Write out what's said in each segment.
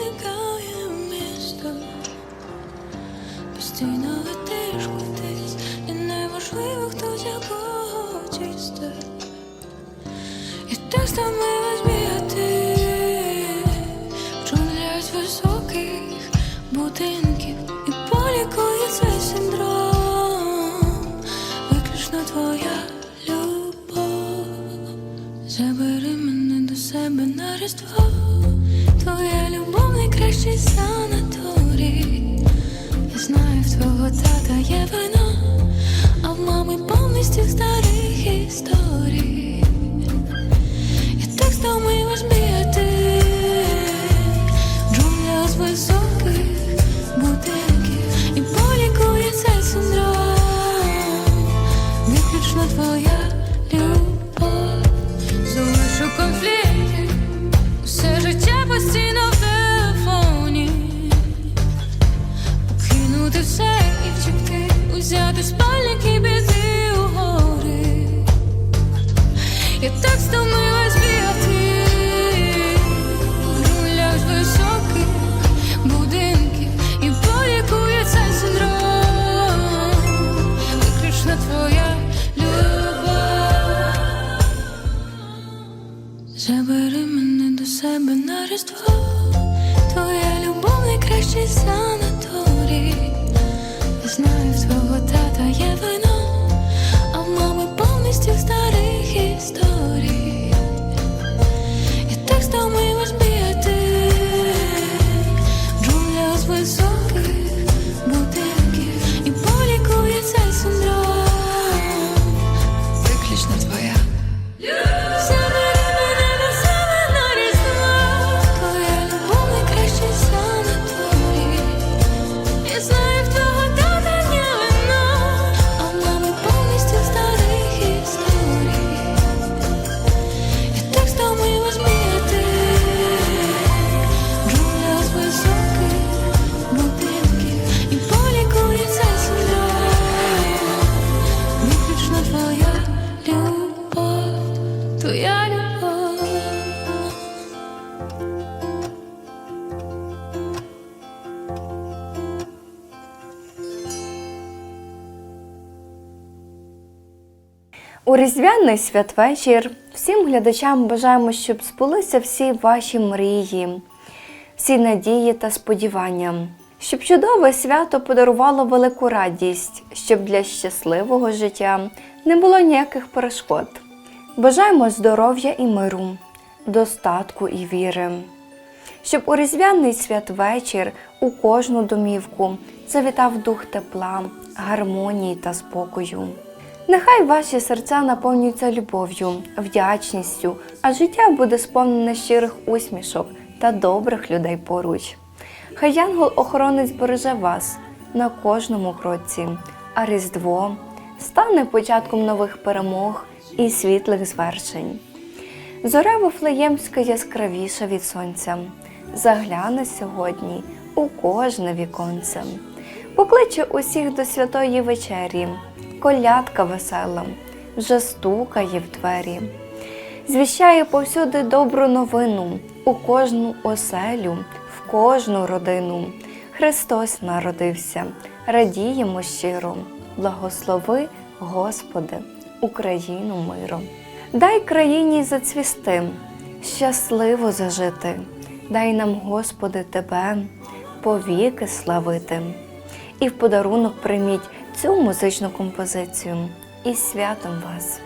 В місто. Постійно летиш кудись, і неважливо, хто з якого тіста. І так стомилась бігати в джунглях високих будинків і полікує цей синдром. Виключно твоя любов. Забери мене до себе на різдво. Твоя любов найкращий санаторій. Я знаю, в твого тата є вино, а в мами повністю старих історій. Я так стомилась бігати в джунглях з високих будинків і полікує цей синдром. Виключно твоя твоя любов. У різдвяний святвечір всім глядачам бажаємо, щоб збулися всі ваші мрії, всі надії та сподівання, щоб чудове свято подарувало велику радість, щоб для щасливого життя не було ніяких перешкод. Бажаємо здоров'я і миру, достатку і віри, щоб у різдвяний святвечір у кожну домівку завітав дух тепла, гармонії та спокою. Нехай ваші серця наповнюються любов'ю, вдячністю, а життя буде сповнене щирих усмішок та добрих людей поруч. Хай янгол-охоронець береже вас на кожному кроці, а Різдво стане початком нових перемог і світлих звершень. Зоря Вифлеємська яскравіша від сонця, загляне сьогодні у кожне віконце, покличе усіх до святої вечері, колядка весела, вже стукає в двері, звіщає повсюди добру новину у кожну оселю, в кожну родину. Христос народився, радіємо щиро, благослови, Господи, Україну миром. Дай країні зацвісти, щасливо зажити. Дай нам, Господи, Тебе повіки славити. І в подарунок прийміть цю музичну композицію. І святом вас!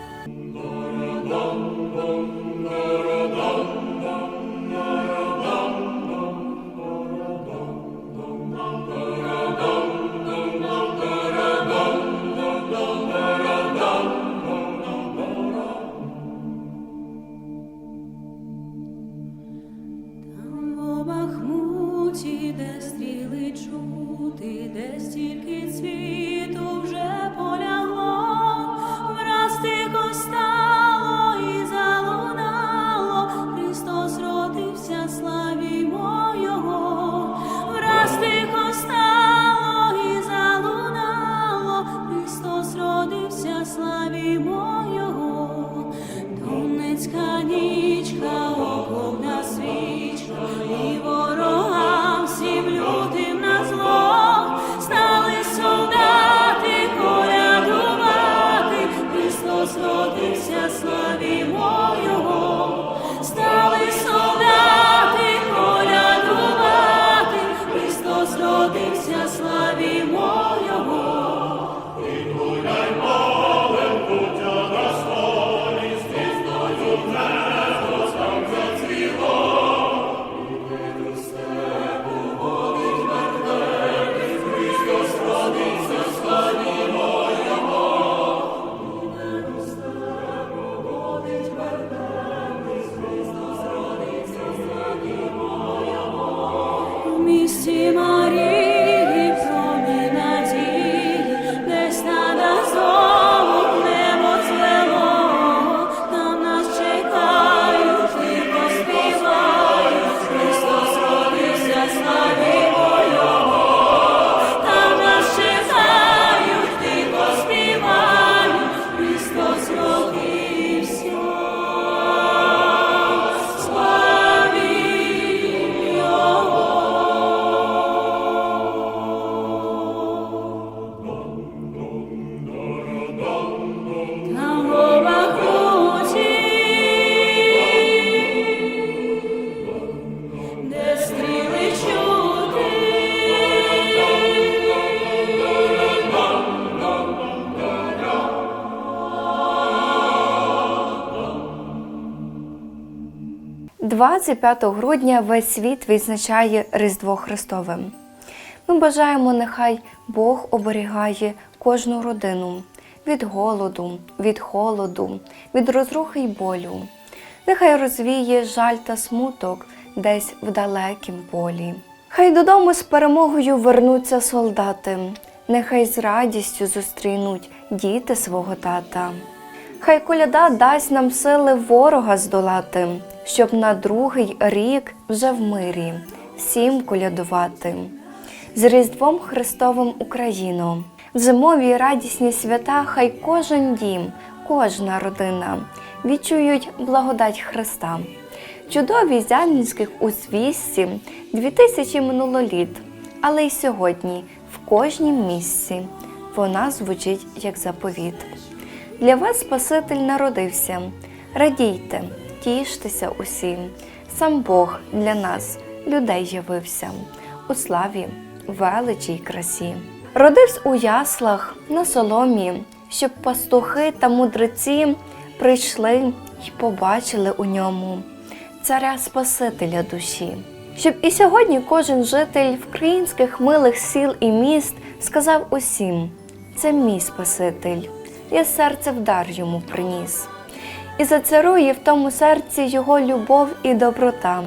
25 грудня весь світ відзначає Різдво Христове. Ми бажаємо, нехай Бог оберігає кожну родину від голоду, від холоду, від розрухи й болю. Нехай розвіє жаль та смуток десь в далекім полі. Хай додому з перемогою вернуться солдати, нехай з радістю зустрінуть діти свого тата. Хай коляда дасть нам сили ворога здолати, щоб на другий рік вже в мирі всім колядувати. З Різдвом Христовим Україну, в зимові радісні свята, хай кожен дім, кожна родина відчують благодать Христа. Чудові зянських у звісті дві тисячі минуло літ, але й сьогодні в кожнім місці вона звучить як заповіт. Для вас Спаситель народився. Радійте, тіштеся усі. Сам Бог для нас, людей явився у славі, величі й красі. Родився у яслах на соломі, щоб пастухи та мудреці прийшли й побачили у ньому царя Спасителя душі. Щоб і сьогодні кожен житель українських милих сіл і міст сказав усім: це мій Спаситель, я серце в дар йому приніс. І зацарує в тому серці його любов і доброта,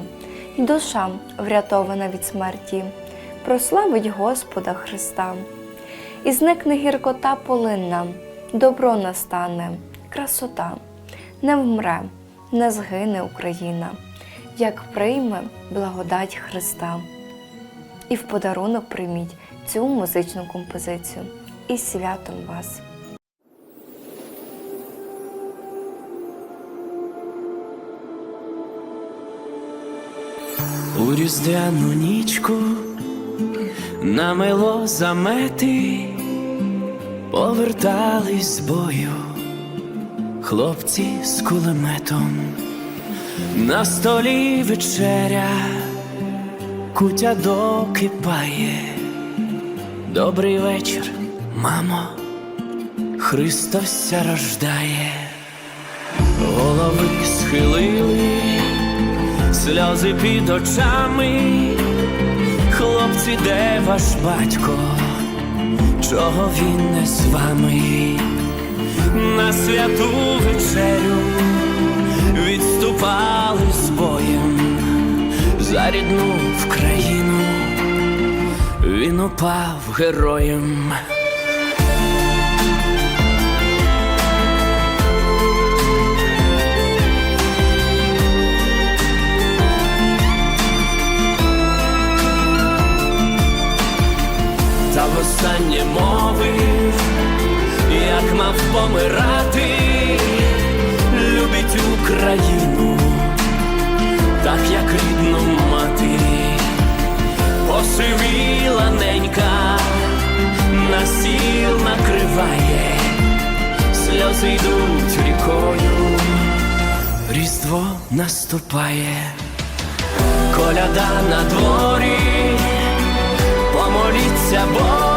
й душа, врятована від смерті, прославить Господа Христа. І зникне гіркота полинна, добро настане, красота, не вмре, не згине Україна, як прийме благодать Христа. І в подарунок прийміть цю музичну композицію. І святом вас! У різдвяну нічку намело замети, Повертались з бою хлопці з кулеметом, на столі вечеря, кутя докипає. Добрий вечір, мамо, Христос рождає, голови схилили, сльози під очами, хлопці, де ваш батько? Чого він не з вами на святу вечерю відступали з боєм за рідну в країну, він упав героєм. Та востаннє мовив, як мав помирати, любить Україну, так як рідну мати, посивіла ненька, на стіл накриває, сльози йдуть рікою, Різдво наступає, коляда на дворі se a bola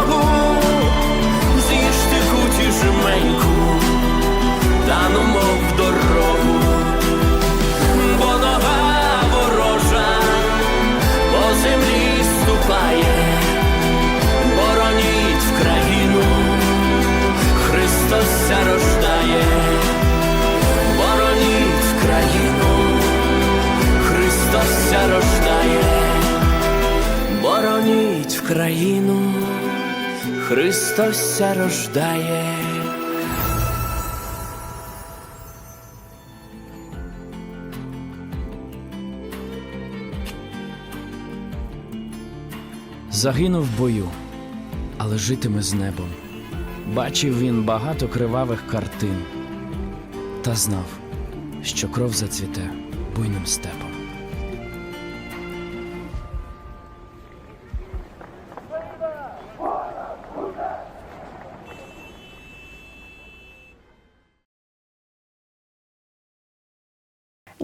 Христос ся рождає. Загинув в бою, але житиме з небом. Бачив він багато кривавих картин та знав, що кров зацвіте буйним степом. –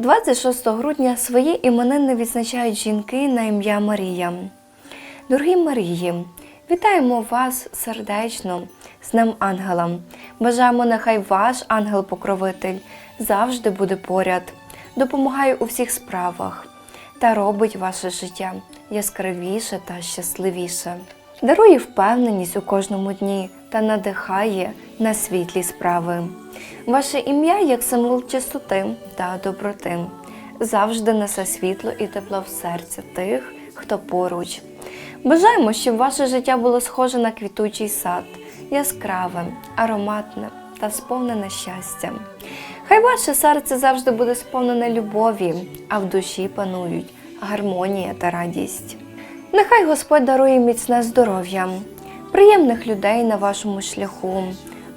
26 грудня свої іменини відзначають жінки на ім'я Марія. Дорогі Марії, вітаємо вас сердечно з Днем Ангела. Бажаємо, нехай ваш ангел-покровитель завжди буде поряд, допомагає у всіх справах та робить ваше життя яскравіше та щасливіше. Дарує впевненість у кожному дні та надихає на світлі справи. Ваше ім'я як символ чистоти та доброти завжди несе світло і тепло в серці тих, хто поруч. Бажаємо, щоб ваше життя було схоже на квітучий сад, яскраве, ароматне та сповнене щастям. Хай ваше серце завжди буде сповнене любові, а в душі панують гармонія та радість. Нехай Господь дарує міцне здоров'я, приємних людей на вашому шляху,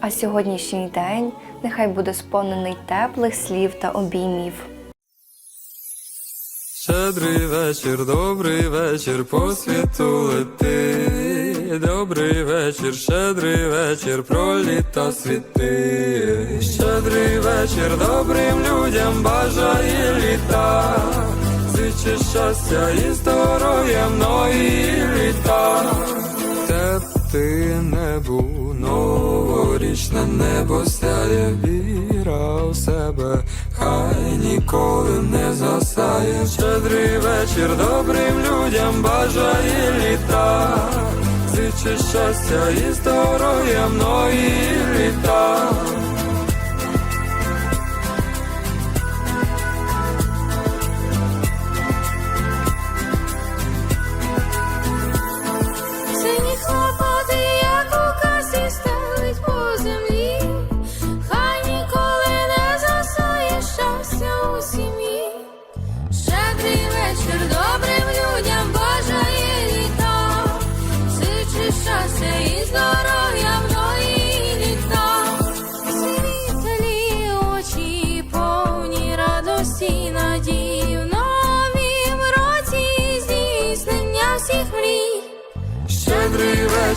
а сьогоднішній день нехай буде сповнений теплих слів та обіймів. Щедрий вечір, добрий вечір, по світу лети. Добрий вечір, щедрий вечір, про літо світи. Щедрий вечір, добрим людям бажає літа. Зиче щастя і здоров'я многі літа. Тепти небу, новорічне небо сяє, віра в себе, хай ніколи не засає. Щедрий вечір добрим людям бажає літа, зичи щастя і здоров'я мною літа.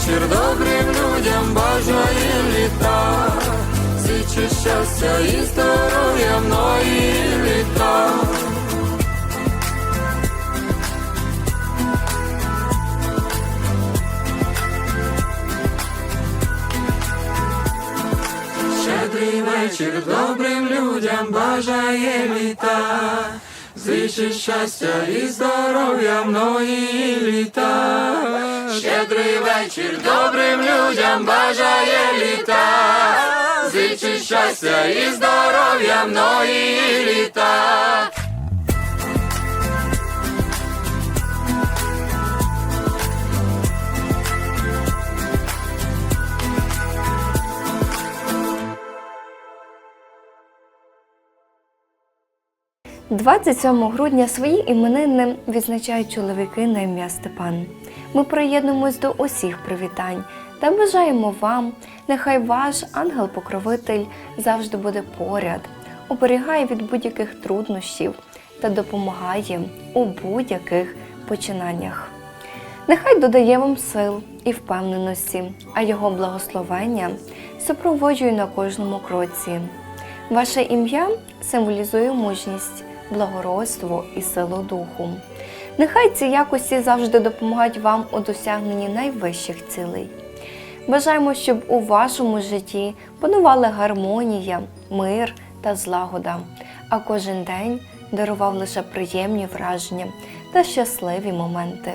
вечір добрим людям бажає літа, зичу щастя і здоров'я многі літа. Щедрий вечір добрим людям бажає літа, зичу щастя і здоров'я многі літа. Щедрий вечір добрим людям бажає літа, Зичить щастя і здоров'я многі літа. – 27 грудня свої іменини відзначають чоловіки на ім'я Степан. Ми приєднуємось до усіх привітань та бажаємо вам, нехай ваш ангел-покровитель завжди буде поряд, оберігає від будь-яких труднощів та допомагає у будь-яких починаннях. Нехай додає вам сил і впевненості, а його благословення супроводжує на кожному кроці. Ваше ім'я символізує мужність, благородство і силу духу. Нехай ці якості завжди допомагають вам у досягненні найвищих цілей. Бажаємо, щоб у вашому житті панувала гармонія, мир та злагода, а кожен день дарував лише приємні враження та щасливі моменти.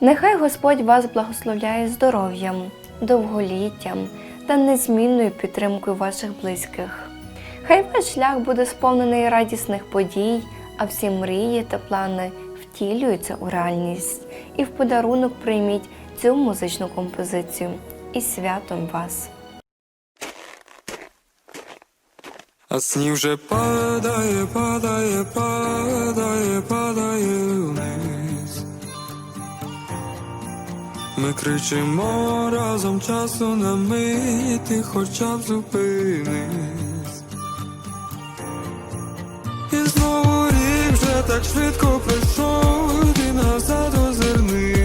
Нехай Господь вас благословляє здоров'ям, довголіттям та незмінною підтримкою ваших близьких. Хай ваш шлях буде сповнений радісних подій, а всі мрії та плани втілюються у реальність. І в подарунок прийміть цю музичну композицію. І святом вас! А сніг вже падає, падає, падає, падає вниз. Ми кричимо разом часу на мити, хоча б зупинись. Так швидко пройшов, ти назад озирнись.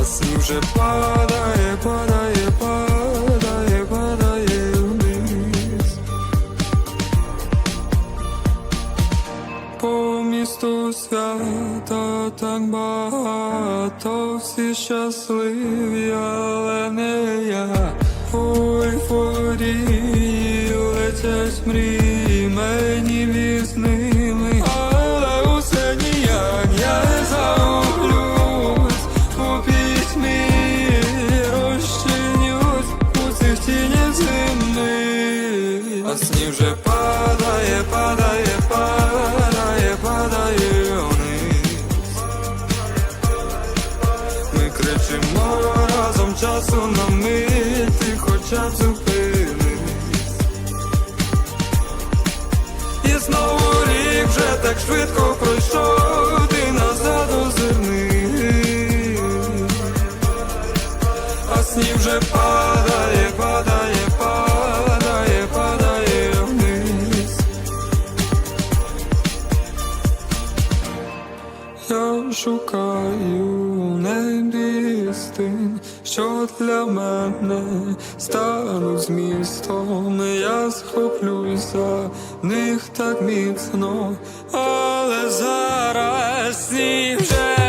А сніг вже падає, падає, падає, падає вниз. По місту свята так багато, всі щасливі, але не я. У ейфорії летять мрії, мені візними, але усе ніяк я загублюсь у пітьмі, розчинюсь у цих тінях зими. А сніг вже падає, падає, падає, падає вниз. Ми часу на швидко пройшов, ти назад озирни, А сніг вже падає, шукаю в що для мене стануть змістом. Я схоплюсь них так міцно, але зараз сніг вже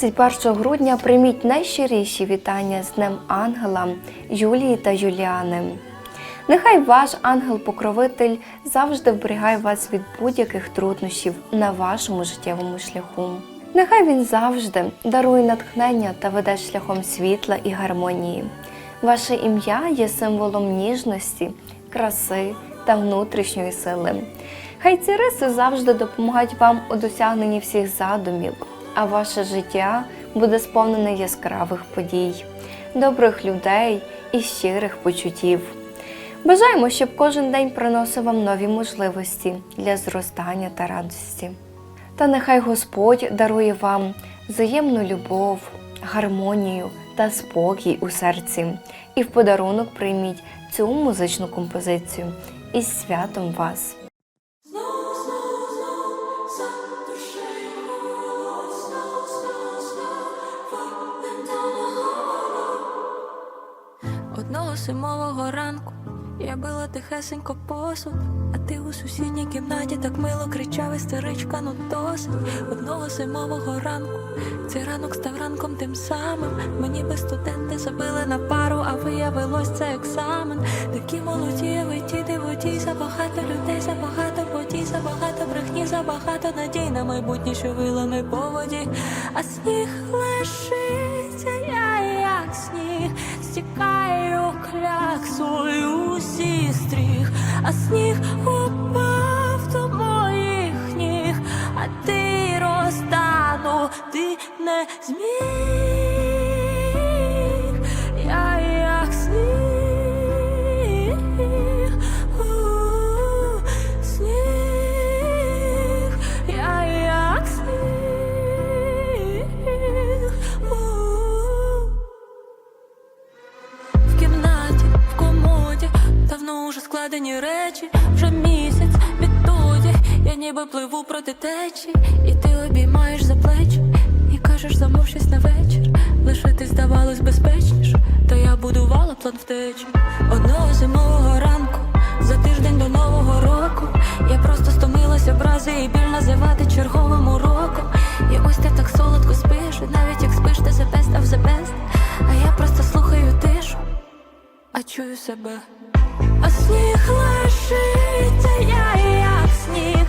21 грудня прийміть найщиріші вітання з Днем Ангела Юлії та Юліани. Нехай ваш ангел-покровитель завжди вберігає вас від будь-яких труднощів на вашому життєвому шляху. Нехай він завжди дарує натхнення та веде шляхом світла і гармонії. Ваше ім'я є символом ніжності, краси та внутрішньої сили. Хай ці риси завжди допомагають вам у досягненні всіх задумів, а ваше життя буде сповнене яскравих подій, добрих людей і щирих почуттів. Бажаємо, щоб кожен день приносив вам нові можливості для зростання та радості. Та нехай Господь дарує вам взаємну любов, гармонію та спокій у серці. І в подарунок прийміть цю музичну композицію із святом вас! Зимового ранку я била тихесенько посуд, а ти у сусідній кімнаті так мило кричав істеричка, ну досить Одного зимового ранку цей ранок став ранком тим самим. Мені би студенти забили на пару, а виявилось це екзамен. Такі молоді, ви діти водій, забагато людей, забагато подій, забагато брехні, забагато надій на майбутнє, що вилами по воді, а сніг як сніг, стікаю кляксою зі а сніг упав до моїх ніг, а ти розтану, ти не зміг, ніби пливу проти течії, і ти обіймаєш за плечі, і кажеш, замов щось на вечір. Лишити здавалось безпечніше, та я будувала план втечі. Одного зимового ранку, за тиждень до нового року, я просто стомилася образи і біль називати черговим уроком. І ось ти так солодко спиш, і навіть як спиш, ти the best of the best А я просто слухаю тишу, а чую себе. А сніг лишиться, я як сніг,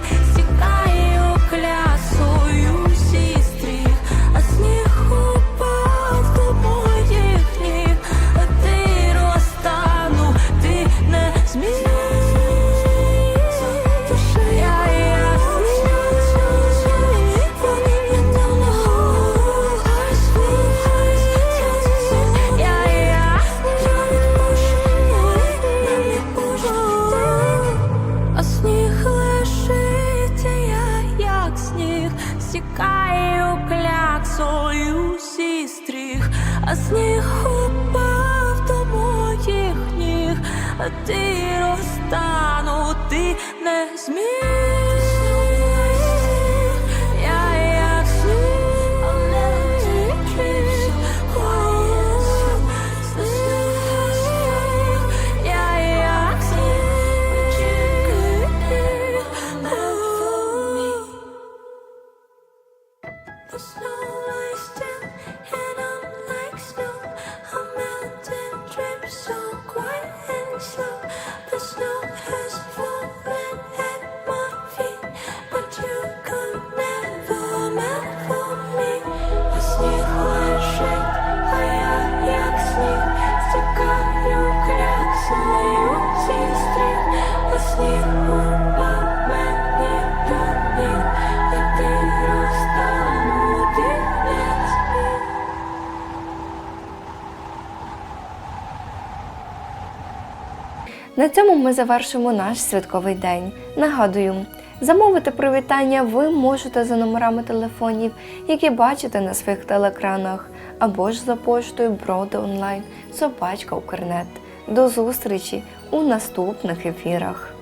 На цьому ми завершимо наш святковий день. Нагадую, замовити привітання ви можете за номерами телефонів, які бачите на своїх телекранах, або ж за поштою Броди онлайн, собачка Укрнет. До зустрічі у наступних ефірах.